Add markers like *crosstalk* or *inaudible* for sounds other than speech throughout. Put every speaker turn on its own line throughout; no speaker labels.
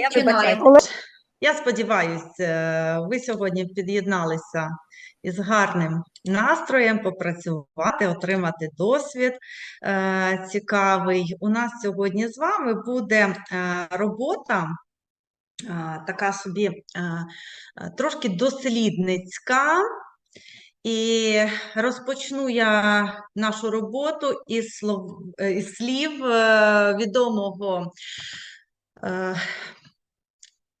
я
Починаємо.
Я сподіваюся, ви сьогодні під'єдналися із гарним настроєм попрацювати, отримати досвід е, цікавий. У нас сьогодні з вами буде е, робота, е, така собі е, е, трошки дослідницька. І розпочну я нашу роботу із слов, е, із слів е, відомого е,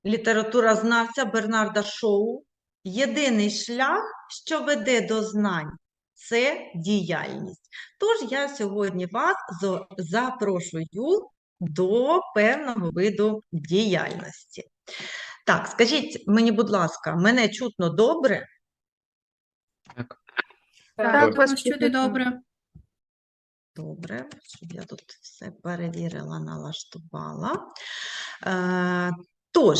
літературознавця Бернарда Шоу. Єдиний шлях, що веде до знань, це діяльність. Тож я сьогодні вас запрошую до певного виду діяльності. Так, скажіть мені, будь ласка, мене чутно добре?
Так.
Так, вас
чути
чути.
добре.
Добре, щоб я тут все перевірила, налаштувала. Тож,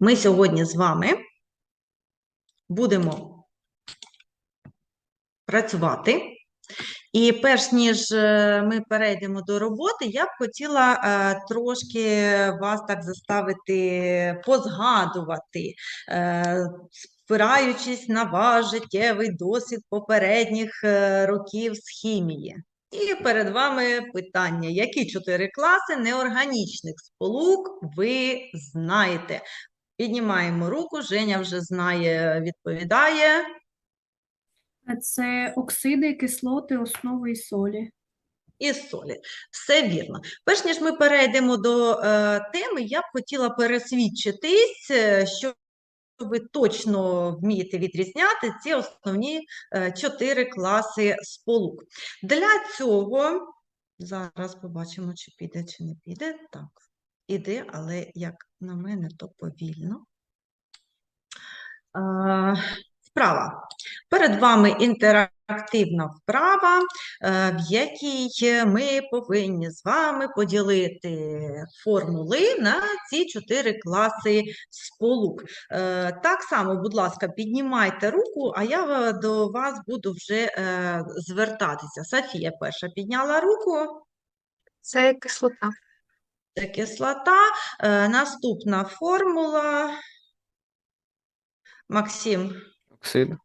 ми сьогодні з вами будемо працювати. І перш ніж е, ми перейдемо до роботи, я б хотіла е, трошки вас так заставити позгадувати, е, спираючись на ваш життєвий досвід попередніх років з хімії. І перед вами питання: які чотири класи неорганічних сполук ви знаєте? Піднімаємо руку, Женя вже знає, відповідає.
Це оксиди, кислоти, основи і солі.
і солі. Все вірно. Перш ніж ми перейдемо до е, теми, я б хотіла пересвідчитись, е, що ви точно вмієте відрізняти ці основні е, чотири класи сполук. Для цього зараз побачимо, чи піде, чи не піде. Так, іде, але як на мене, то повільно. справа. Вправа. Перед вами інтерактивна вправа, е, в якій ми повинні з вами поділити формули на ці чотири класи сполук. Е, Так само, будь ласка, піднімайте руку, а я до вас буду вже е, звертатися. Софія перша підняла руку.
Це кислота.
Це кислота. Наступна формула. Максим.
Оксид.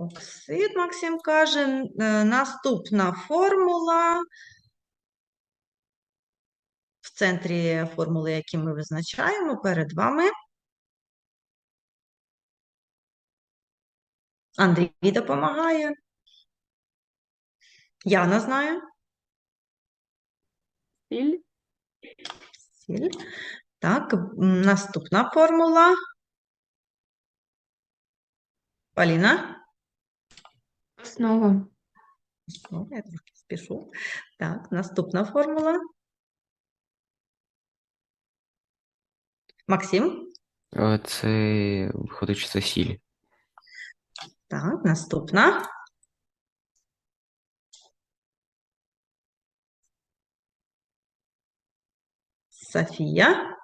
Оксид, Максим каже. Е, Наступна формула. В центрі формули, які ми визначаємо, перед вами. Андрій допомагає. Яна знає.
Сіль.
Сіль. Так, наступна формула. Поліна.
Основа.
О, я трошки спішу. Так, наступна формула. Максим.
Е, Це виходить, що це сіль.
Так, наступна. Софія.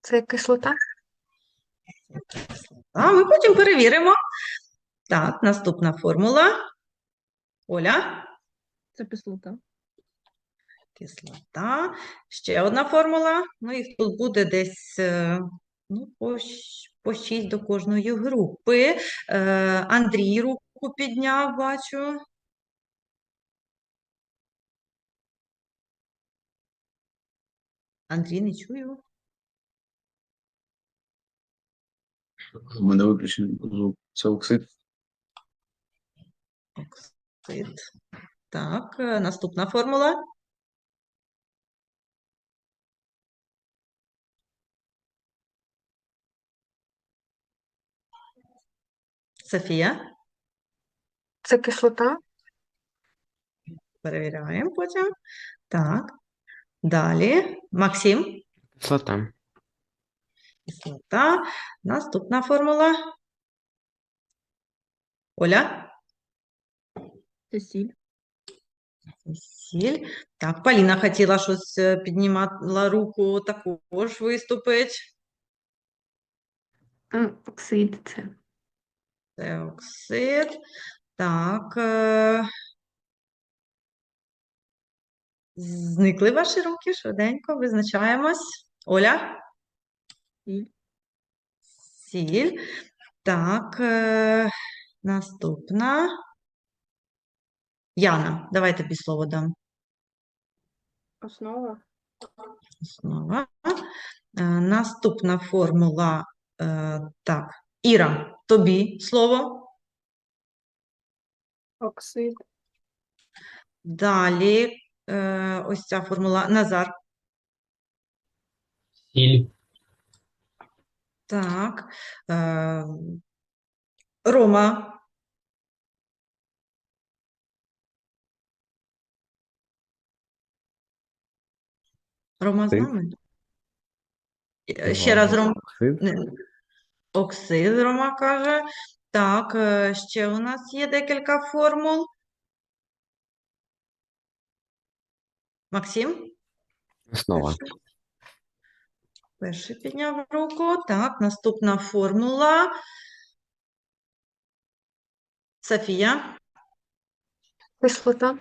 Це кислота.
А ми потім перевіримо. Так, наступна формула. Оля.
Це кислота.
Кислота. Ще одна формула. Ну, їх тут буде десь е, ну, по, 6 до кожної групи. Е, Андрій руку підняв, бачу. Андрій, не чую.
У мене виключений звук. Це оксид.
Оксид. Так, е, наступна формула. Софія.
Це кислота.
Перевіряємо потім. Так. Далі. Максим.
Кислота.
Кислота. Наступна формула. Оля.
Це сіль.
Сіль. Так, Поліна хотіла щось е, піднімала руку, також виступить.
Оксид це.
Це оксид. Так. е, Зникли ваші руки, швиденько, визначаємось. Оля?
Сіль.
Сіль. Так, е, наступна. Яна, давай тобі слово дам.
Основа.
Основа. Е, Наступна формула. е, Так, Іра, тобі слово.
Оксид.
Далі е, ось ця формула. Назар.
Сіль.
Так. Рома. Рома з нами? Ще раз Ром.
Оксид.
Оксид, Рома каже. Так, е, ще у нас є декілька формул. Максим?
Основа.
Перший. Перший підняв руку. Так, наступна формула. Софія.
Кислота.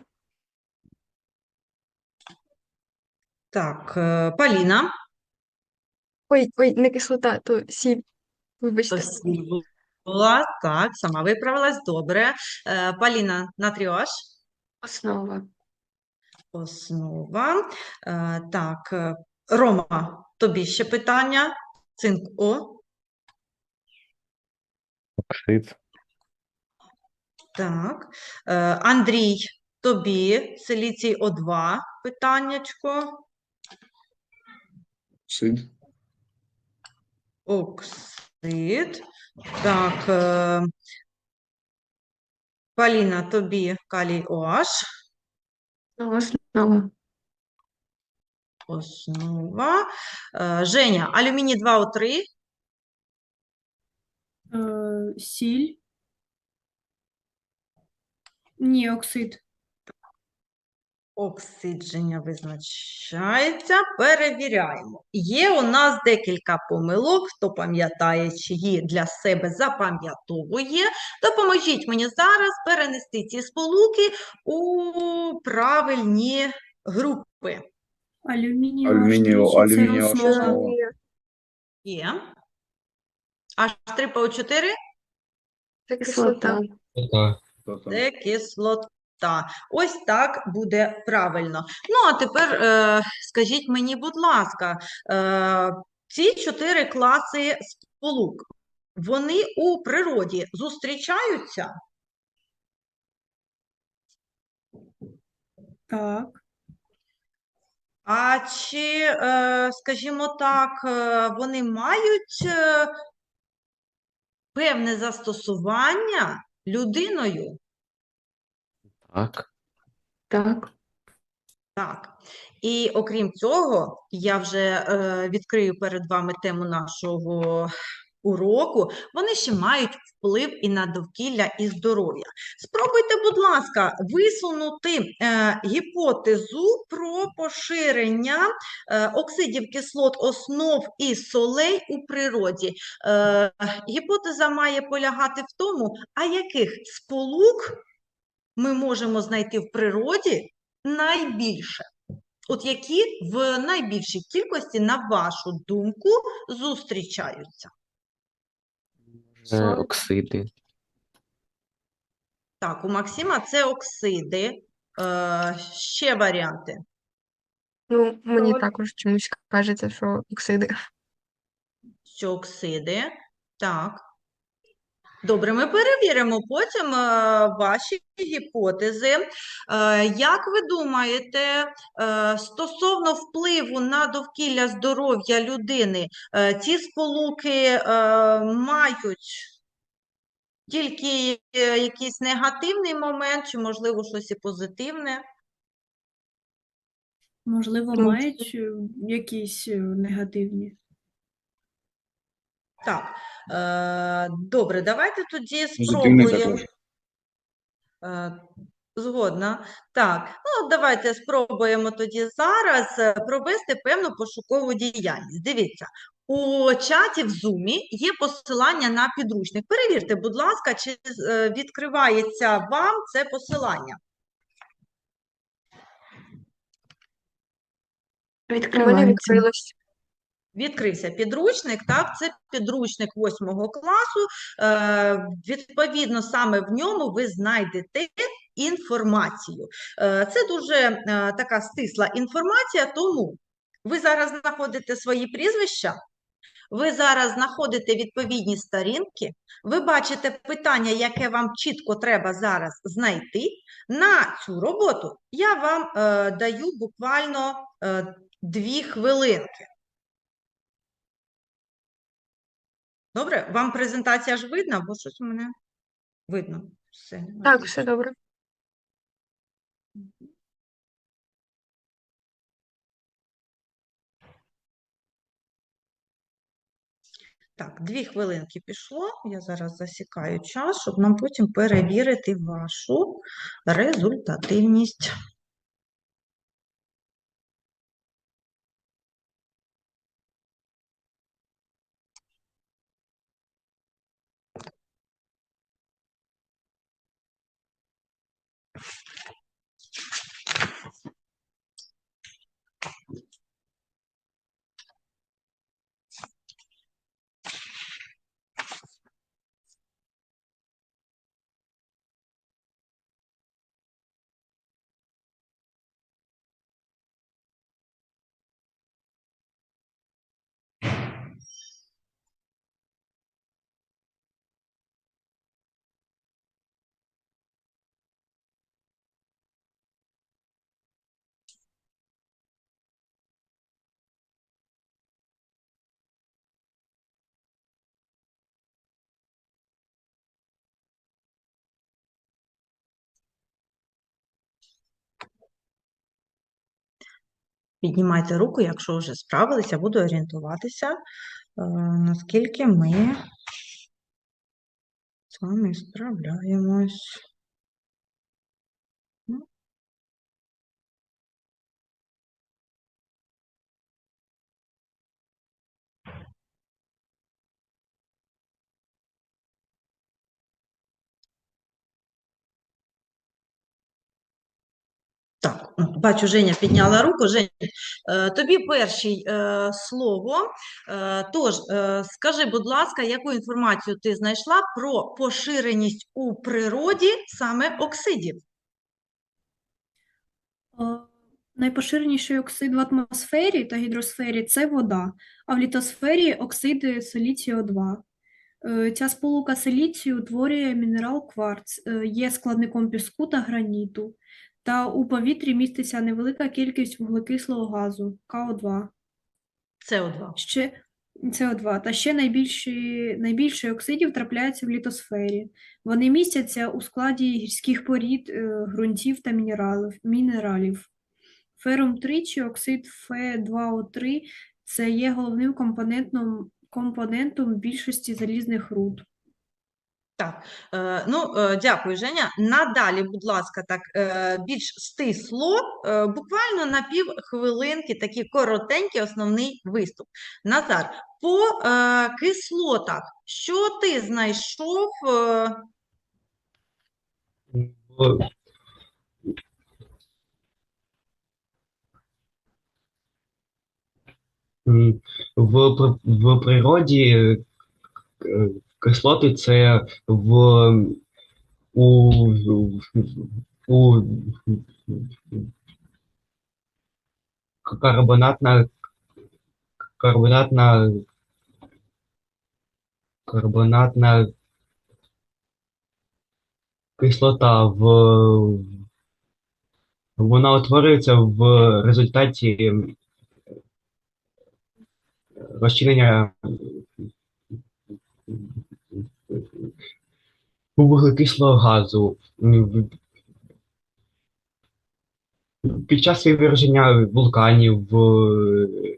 Так, е, Поліна.
Ой, ой, не кислота, то сіль. Вибачте.
Сіль була. Так, сама виправилась. Добре. Е, Поліна, натріош.
Основа.
Основа. Е, Так, е, Рома, тобі ще питання. Цинк О.
Оксид.
Так. Е, Андрій, тобі силіцій О2 питаннячко.
Оксид.
Оксид. Так. е, Поліна, тобі калій OH.
Основа.
Основа. Е, Женя, алюміній 2О3.
Е, сіль. Ні, оксид.
Оксидження визначається. Перевіряємо. Є у нас декілька помилок. Хто пам'ятає, чиї для себе запам'ятовує. Допоможіть мені зараз перенести ці сполуки у правильні групи.
Основа.
основа.
Є. H3 по 4
Це кислота.
Це кислота. Ось так буде правильно. Ну, а тепер е, скажіть мені, будь ласка, е, ці чотири класи сполук, вони у природі зустрічаються?
Так.
А чи, е, скажімо так, е, вони мають е, певне застосування людиною?
Так.
Так.
Так. І окрім цього, я вже е, відкрию перед вами тему нашого уроку. Вони ще мають вплив і на довкілля, і здоров'я. Спробуйте, будь ласка, висунути е, гіпотезу про поширення е, оксидів кислот основ і солей у природі. Е, гіпотеза має полягати в тому, а яких сполук ми можемо знайти в природі найбільше. От які в найбільшій кількості, на вашу думку, зустрічаються?
Е, Оксиди.
Так, у Максима це оксиди. Е, ще варіанти.
Ну, мені
Соль.
також чомусь кажеться, що оксиди.
Що оксиди? Так. Добре, ми перевіримо потім е, ваші гіпотези. Е, як ви думаєте, е, стосовно впливу на довкілля здоров'я людини, е, ці сполуки е, мають тільки якийсь негативний момент, чи, можливо, щось і позитивне?
Можливо,
Ну,
мають якісь негативні.
Так, добре, давайте тоді спробуємо. Е, Згодна. Так, ну давайте спробуємо тоді зараз е, провести певну пошукову діяльність. Дивіться, у чаті в Zoom є посилання на підручник. Перевірте, будь ласка, чи е, відкривається вам це посилання.
Відкривається. відкрилось.
Відкрився підручник, так, це підручник 8 класу. Е, відповідно, саме в ньому ви знайдете інформацію. Е, це дуже е, така стисла інформація, тому ви зараз знаходите свої прізвища, ви зараз знаходите відповідні сторінки, ви бачите питання, яке вам чітко треба зараз знайти. На цю роботу я вам е, даю буквально е, дві хвилинки. Добре, вам презентація ж видно, бо щось у мене видно. Все.
Так, все добре.
Так, дві хвилинки пішло. Я зараз засікаю час, щоб нам потім перевірити вашу результативність. Піднімайте руку, якщо вже справилися, буду орієнтуватися, е, наскільки ми з вами справляємось. Так, бачу, Женя підняла руку. Женя, е, тобі перший е, слово. Е, Тож, е, скажи, будь ласка, яку інформацію ти знайшла про поширеність у природі саме оксидів?
Найпоширеніший оксид в атмосфері та гідросфері це вода, а в літосфері оксиди силіцію 2 Е, Ця сполука силіцію утворює мінерал кварц, є складником піску та граніту, та у повітрі міститься невелика кількість вуглекислого газу КО2.
СО2.
Ще СО2. Та ще найбільші, найбільше оксидів трапляється в літосфері. Вони містяться у складі гірських порід, е, ґрунтів та мінералів. мінералів. Ферум 3 чи оксид Фе2О3 – це є головним компонентом, компонентом більшості залізних руд.
Так, е, ну, е, дякую, Женя. Надалі, будь ласка, так, е, більш стисло, буквально на пів хвилинки, такий коротенький основний виступ. Назар, по кислотах, що ти знайшов?
В- В, природі кислоти це в у, у карбонатна карбонатна карбонатна кислота в вона утворюється в результаті розчинення вуглекислого газу під час виверження вулканів в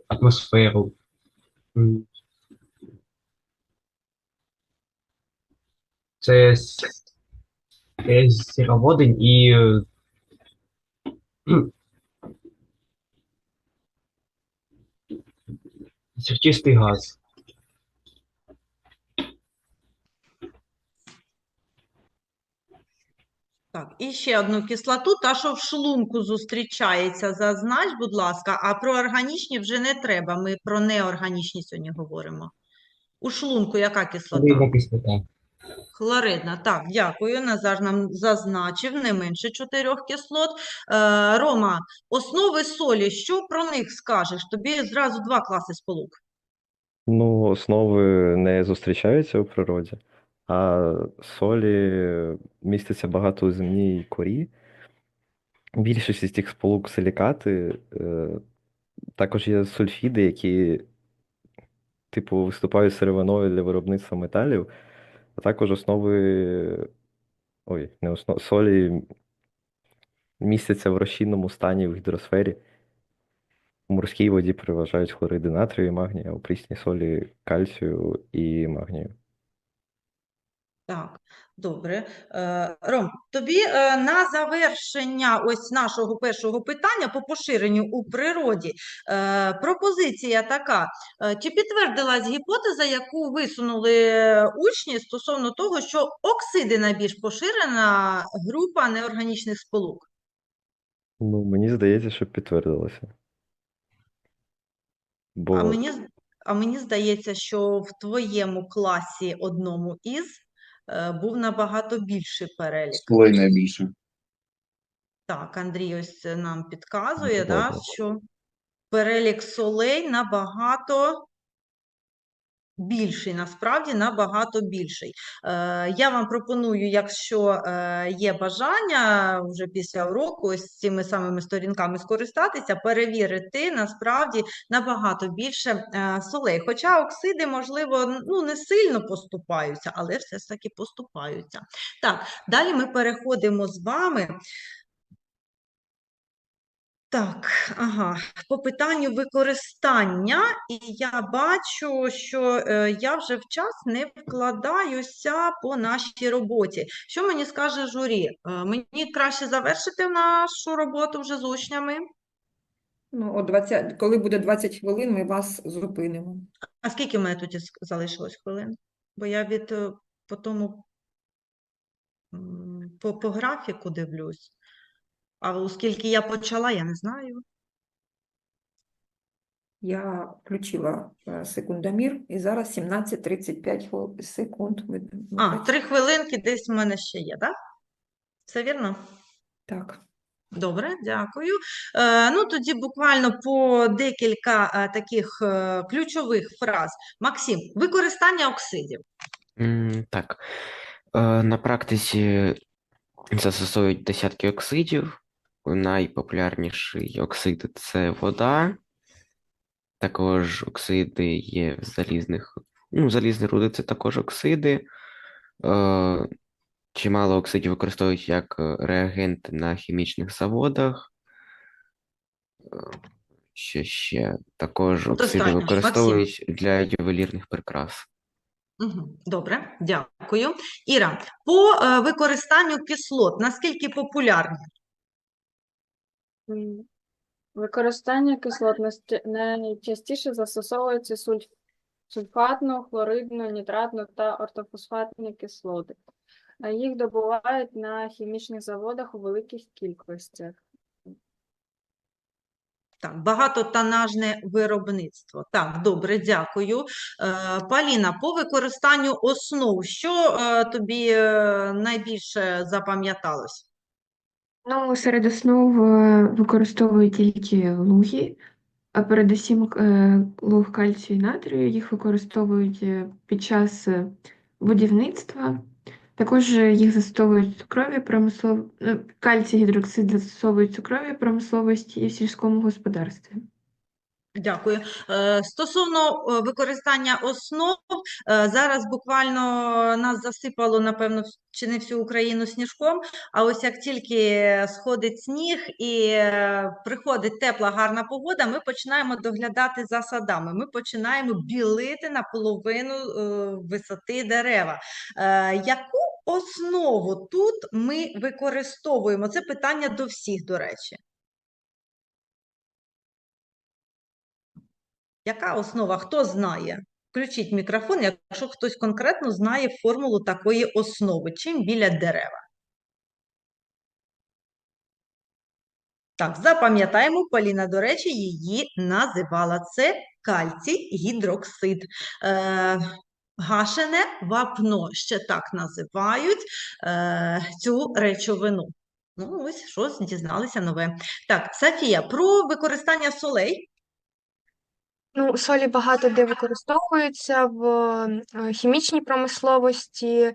атмосферу. Це сіроводень і е, м, сірчистий газ.
Так, і ще одну кислоту, та, що в шлунку зустрічається, зазнач, будь ласка, а про органічні вже не треба. Ми про неорганічні сьогодні говоримо. У шлунку яка кислота?
Хлоридна кислота.
Хлоридна. Так, дякую. Назар нам зазначив не менше чотирьох кислот. Е, Рома, основи солі, що про них скажеш? Тобі зразу два класи сполук.
Ну, основи не зустрічаються у природі, а солі міститься багато у земній корі. Більшість із цих сполук силікати. е, Також є сульфіди, які, типу, виступають сировиною для виробництва металів, а також основи, ой, не основ, солі містяться в розчинному стані в гідросфері. У морській воді переважають хлориди натрію і магнію, а у прісній солі кальцію і магнію.
Так, добре. Е, Ром, тобі е, на завершення ось нашого першого питання по поширенню у природі е, пропозиція така. Чи підтвердилась гіпотеза, яку висунули учні стосовно того, що оксиди найбільш поширена група неорганічних сполук?
Ну, мені здається, що підтвердилося.
А мені, а мені здається, що в твоєму класі одному із е, був набагато більший перелік.
Солей найбільше.
Так, Андрій ось нам підказує,
Ну,
да, що перелік солей набагато більший, насправді набагато більший. Е, я вам пропоную, якщо е, є бажання вже після уроку ось цими самими сторінками скористатися, перевірити насправді набагато більше е, солей. Хоча оксиди, можливо, ну не сильно поступаються, але все ж таки поступаються. Так, далі ми переходимо з вами. Так, ага, по питанню використання, і я бачу, що е, я вже в час не вкладаюся по нашій роботі. Що мені скаже журі? Е, мені краще завершити нашу роботу вже з учнями?
Ну, о 20, коли буде 20 хвилин, ми вас зупинимо.
А скільки в мене тут залишилось хвилин? Бо я від е, по тому м, по, по графіку дивлюсь. А оскільки я почала, я не знаю.
Я включила е, секундомір і зараз 17.35 хвил- секунд. Ви-
А, три хвилинки десь в мене ще є, так? Все вірно?
Так.
Добре, дякую. Е, ну, тоді буквально по декілька е, таких е, ключових фраз. Максим, використання оксидів.
М, Так, Е, на практиці застосовують десятки оксидів. Найпопулярніший оксид це вода. Також оксиди є в залізних, ну, залізні руди це також оксиди. Е, Чимало оксидів використовують як реагенти на хімічних заводах. Е, Що ще? Також оксиди
Достатньо.
Використовують для ювелірних прикрас.
Добре, дякую. Іра, по е, використанню кислот, наскільки популярні?
Використання кислот найчастіше застосовується сульф... сульфатну, хлоридну, нітратну та ортофосфатні кислоти. Їх добувають на хімічних заводах у великих кількостях.
Так, багатотонажне виробництво. Так, добре, дякую. Е, Поліна, по використанню основ, що е, тобі е, найбільше запам'яталось?
Ну, серед основ е, використовують тільки луги, а передусім е, луг кальцію і натрію. Їх використовують е, під час будівництва. Також їх застосовують в цукровій промислов... ну, кальцій гідроксид застосовують в цукровій промисловості і в сільському господарстві.
Дякую. Е, Стосовно е, використання основ, е, зараз буквально нас засипало, напевно, чи не всю Україну сніжком, а ось як тільки сходить сніг і приходить тепла, гарна погода, ми починаємо доглядати за садами, ми починаємо білити наполовину висоти дерева. Яку основу тут ми використовуємо? Це питання до всіх, до речі. Яка основа? Хто знає? Включіть мікрофон, якщо хтось конкретно знає формулу такої основи. Чим біля дерева? Так, запам'ятаємо, Поліна, до речі, її називала. Це кальцій гідроксид. Е, гашене вапно, ще так називають е, цю речовину. Ну, ось щось дізналися нове. Так, Софія, про використання солей.
Ну, солі багато де використовуються в е, хімічній промисловості,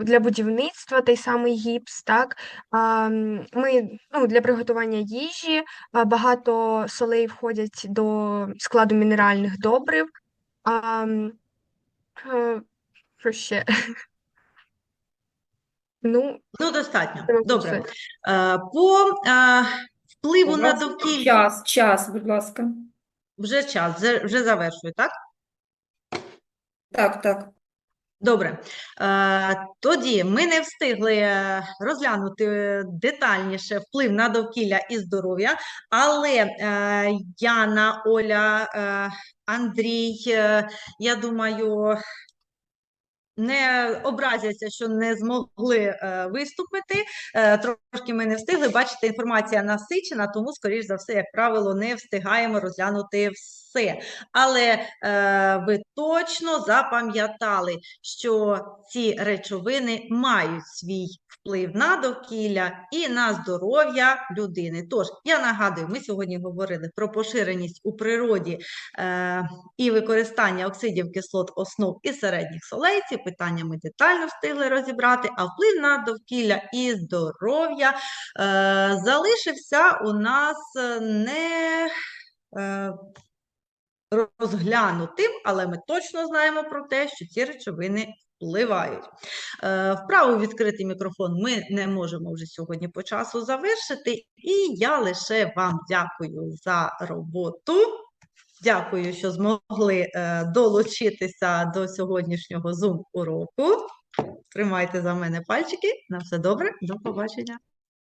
для будівництва, той самий гіпс, так. Ми, ну, для приготування їжі багато солей входять до складу мінеральних добрив. Е, що ще? *laughs* Ну,
Ну, достатньо. Добре. Е, по впливу на довкілля.
Час, час, будь ласка.
Вже час, вже, вже завершую, так?
Так, так.
Добре. Е, тоді ми не встигли е, розглянути детальніше вплив на довкілля і здоров'я, але е, Яна, Оля, Андрій, я думаю, не образяться, що не змогли е, виступити. Е, трошки ми не встигли. Бачите, інформація насичена, тому, скоріш за все, як правило, не встигаємо розглянути все. Але е, ви точно запам'ятали, що ці речовини мають свій вплив на довкілля і на здоров'я людини. Тож, я нагадую, ми сьогодні говорили про поширеність у природі е, і використання оксидів кислот основ і середніх солей. Питання ми детально встигли розібрати, а вплив на довкілля і здоров'я е, залишився у нас е, не е, розглянутим, але ми точно знаємо про те, що ці речовини впливають. Е, Вправо відкритий мікрофон ми не можемо вже сьогодні по часу завершити, і я лише вам дякую за роботу. Дякую, що змогли е, долучитися до сьогоднішнього Zoom уроку. Тримайте за мене пальчики. На все добре, до побачення.